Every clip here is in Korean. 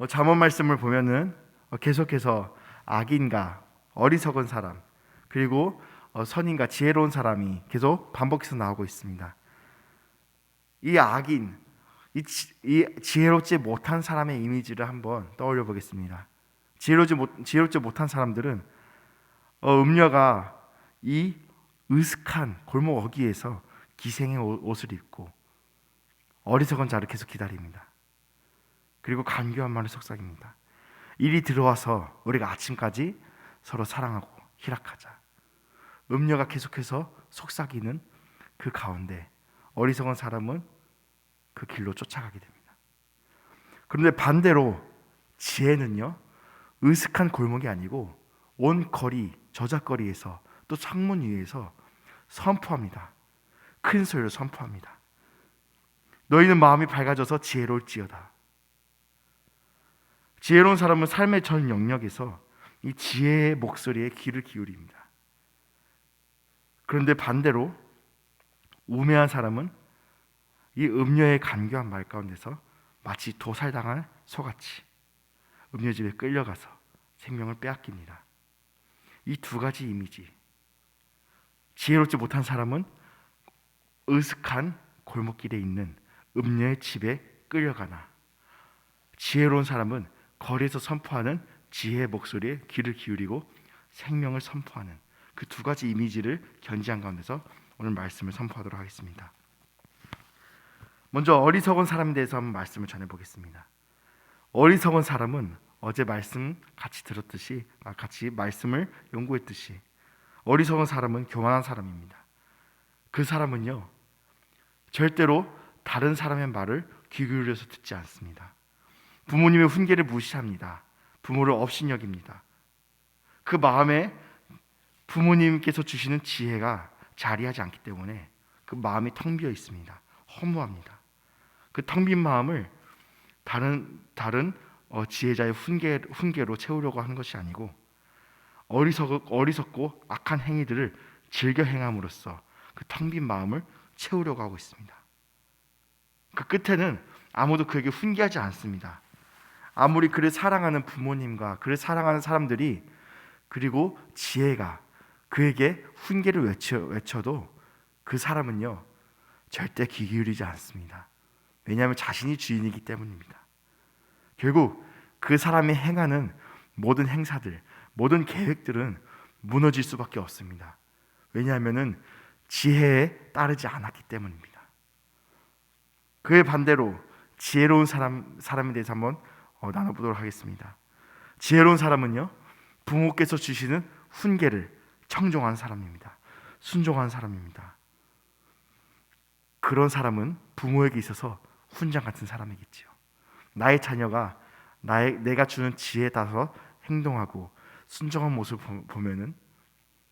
어, 잠언 말씀을 보면은 어, 계속해서 악인과 어리석은 사람 그리고 어, 선인과 지혜로운 사람이 계속 반복해서 나오고 있습니다. 이 악인, 이, 지, 이 지혜롭지 못한 사람의 이미지를 한번 떠올려 보겠습니다. 지혜롭지 못 지혜롭지 못한 사람들은 어, 음녀가 이 으슥한 골목 어귀에서 기생의 옷- 옷을 입고 어리석은 자를 계속 기다립니다. 그리고 간교한 말을 속삭입니다. 일이 들어와서 우리가 아침까지 서로 사랑하고 희락하자. 음녀가 계속해서 속삭이는 그 가운데 어리석은 사람은 그 길로 쫓아가게 됩니다. 그런데 반대로 지혜는요 으슥한 골목이 아니고 온 거리 저작거리에서 또 창문 위에서 선포합니다. 큰 소리로 선포합니다. 너희는 마음이 밝아져서 지혜로울지어다. 지혜로운 사람은 삶의 전 영역에서 이 지혜의 목소리에 귀를 기울입니다. 그런데 반대로 우매한 사람은 이 음녀의 간교한 말 가운데서 마치 도살당한 소같이 음녀집에 끌려가서 생명을 빼앗깁니다. 이 두 가지 이미지. 지혜롭지 못한 사람은 으슥한 골목길에 있는 음녀의 집에 끌려가나 지혜로운 사람은 거리에서 선포하는 지혜의 목소리에 귀를 기울이고 생명을 선포하는 그 두 가지 이미지를 견지한 가운데서 오늘 말씀을 선포하도록 하겠습니다. 먼저 어리석은 사람에 대해서 한번 말씀을 전해 보겠습니다. 어리석은 사람은 어제 말씀 같이 들었듯이 아, 같이 말씀을 연구했듯이 어리석은 사람은 교만한 사람입니다. 그 사람은요 절대로 다른 사람의 말을 귀 기울여서 듣지 않습니다. 부모님의 훈계를 무시합니다. 부모를 업신여깁니다. 그 마음에 부모님께서 주시는 지혜가 자리하지 않기 때문에 그 마음이 텅 비어 있습니다. 허무합니다. 그 텅 빈 마음을 다른 다른 어, 지혜자의 훈계 훈계로 채우려고 하는 것이 아니고 어리석 어리석고 악한 행위들을 즐겨 행함으로써 그 텅 빈 마음을 채우려고 하고 있습니다. 그 끝에는 아무도 그에게 훈계하지 않습니다. 아무리 그를 사랑하는 부모님과 그를 사랑하는 사람들이 그리고 지혜가 그에게 훈계를 외쳐, 외쳐도 그 사람은요 절대 귀 기울이지 않습니다. 왜냐하면 자신이 주인이기 때문입니다. 결국 그 사람이 행하는 모든 행사들, 모든 계획들은 무너질 수밖에 없습니다. 왜냐하면은 지혜에 따르지 않았기 때문입니다. 그의 반대로 지혜로운 사람 사람에 대해서 한번 어, 나눠보도록 하겠습니다. 지혜로운 사람은요 부모께서 주시는 훈계를 청종한 사람입니다. 순종한 사람입니다. 그런 사람은 부모에게 있어서 훈장 같은 사람이겠지요. 나의 자녀가 나의 내가 주는 지혜에 따라서 행동하고 순종한 모습을 보- 보면은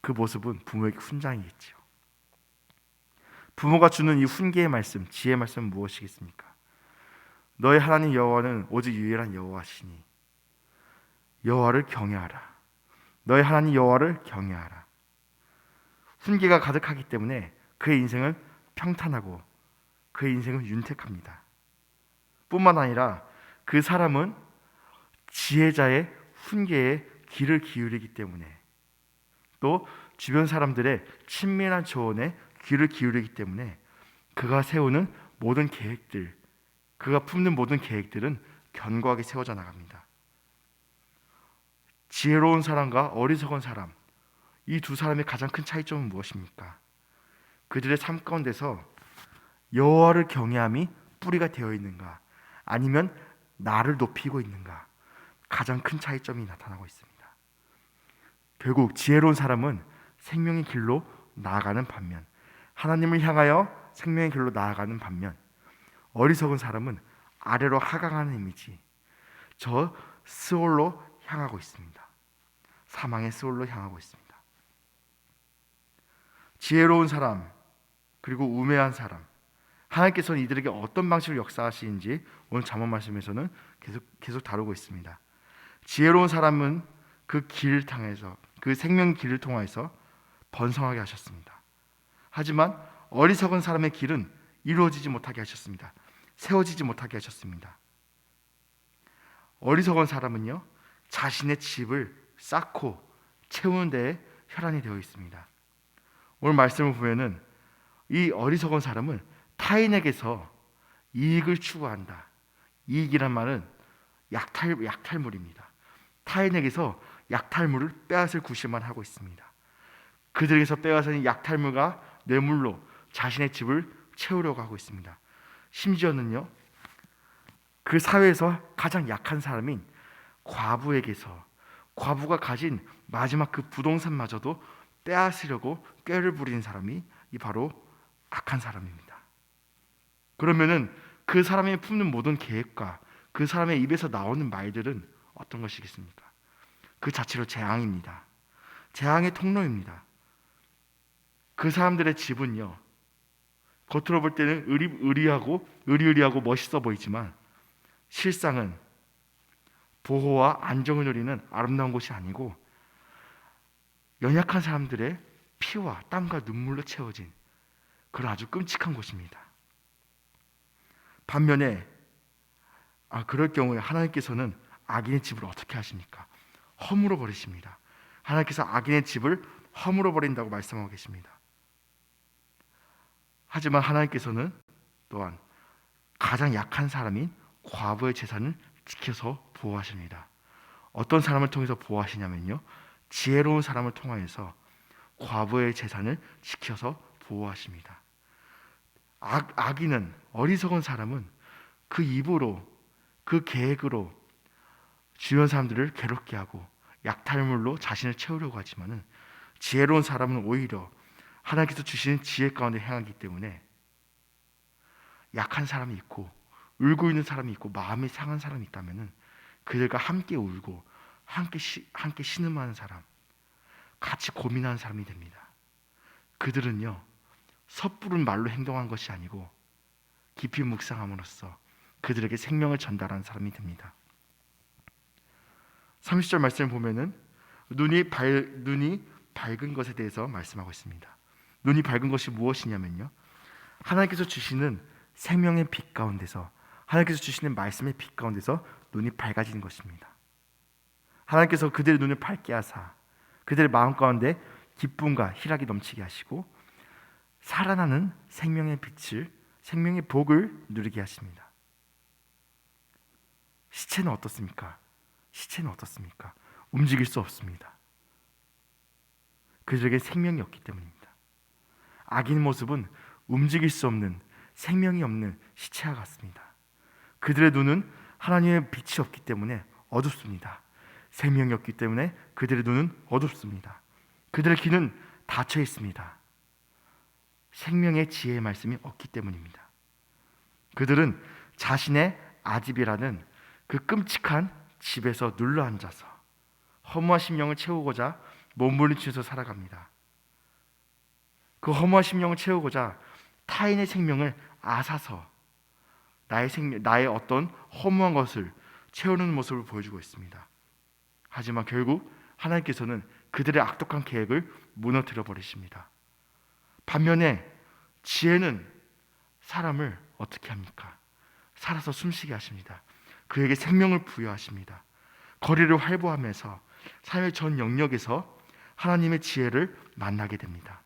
그 모습은 부모에게 훈장이겠지요. 부모가 주는 이 훈계의 말씀, 지혜의 말씀은 무엇이겠습니까? 너의 하나님 여호와는 오직 유일한 여호와시니 여호와를 경외하라. 너의 하나님 여호와를 경외하라. 훈계가 가득하기 때문에 그의 인생은 평탄하고 그의 인생은 윤택합니다. 뿐만 아니라 그 사람은 지혜자의 훈계에 귀를 기울이기 때문에 또 주변 사람들의 친밀한 조언에 귀를 기울이기 때문에 그가 세우는 모든 계획들, 그가 품는 모든 계획들은 견고하게 세워져 나갑니다. 지혜로운 사람과 어리석은 사람, 이 두 사람의 가장 큰 차이점은 무엇입니까? 그들의 삶 가운데서 여호와를 경외함이 뿌리가 되어 있는가, 아니면 나를 높이고 있는가, 가장 큰 차이점이 나타나고 있습니다. 결국 지혜로운 사람은 생명의 길로 나아가는 반면, 하나님을 향하여 생명의 길로 나아가는 반면, 어리석은 사람은 아래로 하강하는 이미지, 저 스올로 향하고 있습니다. 사망의 스올로 향하고 있습니다. 지혜로운 사람 그리고 우매한 사람 하나님께서는 이들에게 어떤 방식으로 역사하시는지 오늘 잠언 말씀에서는 계속 계속 다루고 있습니다. 지혜로운 사람은 그 길을 통해서 그 생명 길을 통해서 번성하게 하셨습니다. 하지만 어리석은 사람의 길은 이루어지지 못하게 하셨습니다. 세워지지 못하게 하셨습니다. 어리석은 사람은요 자신의 집을 쌓고 채우는 데에 혈안이 되어 있습니다. 오늘 말씀을 보면은 이 어리석은 사람은 타인에게서 이익을 추구한다. 이익이란 말은 약탈 약탈물입니다. 타인에게서 약탈물을 빼앗을 구실만 하고 있습니다. 그들에게서 빼앗은 약탈물과 뇌물로 자신의 집을 채우려고 하고 있습니다. 심지어는요, 그 사회에서 가장 약한 사람인 과부에게서 과부가 가진 마지막 그 부동산마저도 빼앗으려고 꾀를 부리는 사람이 이 바로 악한 사람입니다. 그러면은 그 사람이 품는 모든 계획과 그 사람의 입에서 나오는 말들은 어떤 것이겠습니까? 그 자체로 재앙입니다. 재앙의 통로입니다. 그 사람들의 집은요. 겉으로 볼 때는 의리, 의리하고 의리의리하고 멋있어 보이지만 실상은 보호와 안정을 누리는 아름다운 곳이 아니고 연약한 사람들의 피와 땀과 눈물로 채워진 그런 아주 끔찍한 곳입니다. 반면에 아 그럴 경우에 하나님께서는 악인의 집을 어떻게 하십니까? 허물어 버리십니다. 하나님께서 악인의 집을 허물어 버린다고 말씀하고 계십니다. 하지만 하나님께서는 또한 가장 약한 사람인 과부의 재산을 지켜서 보호하십니다. 어떤 사람을 통해서 보호하시냐면요. 지혜로운 사람을 통하여서 과부의 재산을 지켜서 보호하십니다. 악, 악인은 어리석은 사람은 그 입으로 그 계획으로 주변 사람들을 괴롭게 하고 약탈물로 자신을 채우려고 하지만은 지혜로운 사람은 오히려 하나님께서 주시는 지혜 가운데 행하기 때문에 약한 사람이 있고 울고 있는 사람이 있고 마음이 상한 사람이 있다면은 그들과 함께 울고 함께 시, 함께 신음하는 사람, 같이 고민하는 사람이 됩니다. 그들은요 섣부른 말로 행동한 것이 아니고 깊이 묵상함으로써 그들에게 생명을 전달하는 사람이 됩니다. 30절 말씀을 보면은 눈이 밝 눈이 밝은 것에 대해서 말씀하고 있습니다. 눈이 밝은 것이 무엇이냐면요. 하나님께서 주시는 생명의 빛 가운데서 하나님께서 주시는 말씀의 빛 가운데서 눈이 밝아지는 것입니다. 하나님께서 그들의 눈을 밝게 하사 그들의 마음 가운데 기쁨과 희락이 넘치게 하시고 살아나는 생명의 빛을 생명의 복을 누리게 하십니다. 시체는 어떻습니까? 시체는 어떻습니까? 움직일 수 없습니다. 그들에게 생명이 없기 때문입니다. 악인 모습은 움직일 수 없는 생명이 없는 시체와 같습니다. 그들의 눈은 하나님의 빛이 없기 때문에 어둡습니다. 생명이 없기 때문에 그들의 눈은 어둡습니다. 그들의 귀는 닫혀 있습니다. 생명의 지혜의 말씀이 없기 때문입니다. 그들은 자신의 아집이라는 그 끔찍한 집에서 눌러 앉아서 허무한 심령을 채우고자 몸부림치면서 살아갑니다. 그 허무한 심령을 채우고자 타인의 생명을 앗아서 나의 생명, 나의 어떤 허무한 것을 채우는 모습을 보여주고 있습니다. 하지만 결국 하나님께서는 그들의 악독한 계획을 무너뜨려 버리십니다. 반면에 지혜는 사람을 어떻게 합니까? 살아서 숨쉬게 하십니다. 그에게 생명을 부여하십니다. 거리를 활보하면서 삶의 전 영역에서 하나님의 지혜를 만나게 됩니다.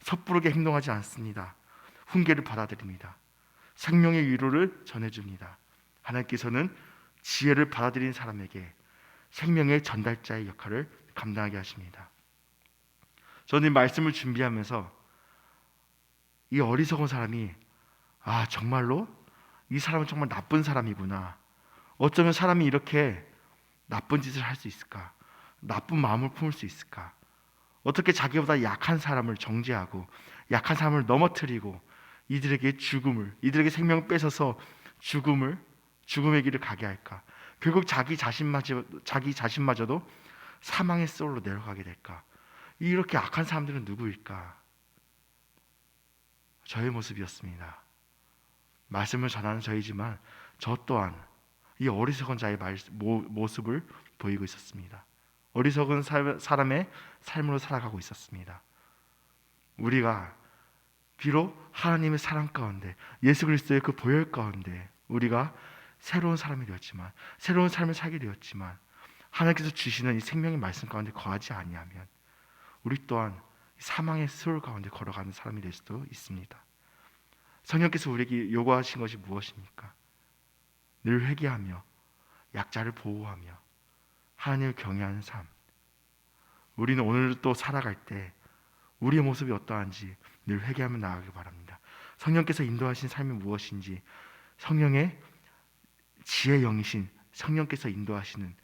섣부르게 행동하지 않습니다. 훈계를 받아들입니다. 생명의 위로를 전해줍니다. 하나님께서는 지혜를 받아들인 사람에게 생명의 전달자의 역할을 감당하게 하십니다. 저는 이 말씀을 준비하면서 이 어리석은 사람이 아 정말로 이 사람은 정말 나쁜 사람이구나. 어쩌면 사람이 이렇게 나쁜 짓을 할 수 있을까? 나쁜 마음을 품을 수 있을까? 어떻게 자기보다 약한 사람을 정죄하고 약한 사람을 넘어뜨리고 이들에게 죽음을 이들에게 생명을 뺏어서 죽음을 죽음의 길을 가게 할까? 결국 자기 자신마저 자기 자신마저도 사망의 쏠로 내려가게 될까? 이렇게 악한 사람들은 누구일까? 저의 모습이었습니다. 말씀을 전하는 저이지만 저 또한 이 어리석은 자의 모습을 보이고 있었습니다. 어리석은 사, 사람의 삶으로 살아가고 있었습니다. 우리가 비록 하나님의 사랑 가운데 예수 그리스도의 그 보혈 가운데 우리가 새로운 사람이 되었지만 새로운 삶을 살게 되었지만 하나님께서 주시는 이 생명의 말씀 가운데 거하지 아니하면 우리 또한 사망의 수월 가운데 걸어가는 사람이 될 수도 있습니다. 성령께서 우리에게 요구하신 것이 무엇입니까? 늘 회개하며 약자를 보호하며 하나님을 경외하는 삶. 우리는 오늘 또 살아갈 때 우리의 모습이 어떠한지 늘 회개하며 나아가기 바랍니다. 성령께서 인도하신 삶이 무엇인지 성령의 지혜 영이신 성령께서 인도하시는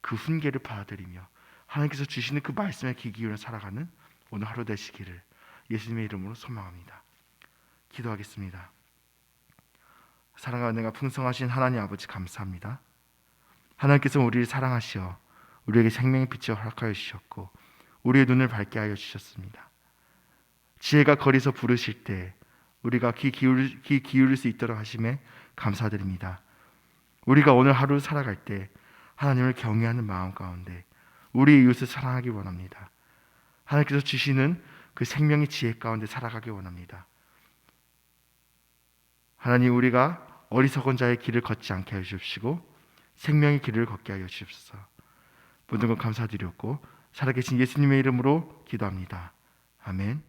그 훈계를 받아들이며 하나님께서 주시는 그 말씀에 귀 기울여 살아가는 오늘 하루 되시기를 예수님의 이름으로 소망합니다. 기도하겠습니다. 사랑하는 내가 풍성하신 하나님 아버지 감사합니다. 하나님께서 우리를 사랑하시어 우리에게 생명의 빛을 허락하여 주셨고 우리의 눈을 밝게 하여 주셨습니다. 지혜가 거리서 부르실 때 우리가 귀 기울일, 귀 기울일 수 있도록 하심에 감사드립니다. 우리가 오늘 하루 살아갈 때 하나님을 경외하는 마음 가운데 우리 이웃을 사랑하기 원합니다. 하나님께서 주시는 그 생명의 지혜 가운데 살아가기 원합니다. 하나님 우리가 어리석은 자의 길을 걷지 않게 하여 주십시고 생명의 길을 걷게 하여 주옵소서. 모든 것 감사드렸고 살아계신 예수님의 이름으로 기도합니다. 아멘.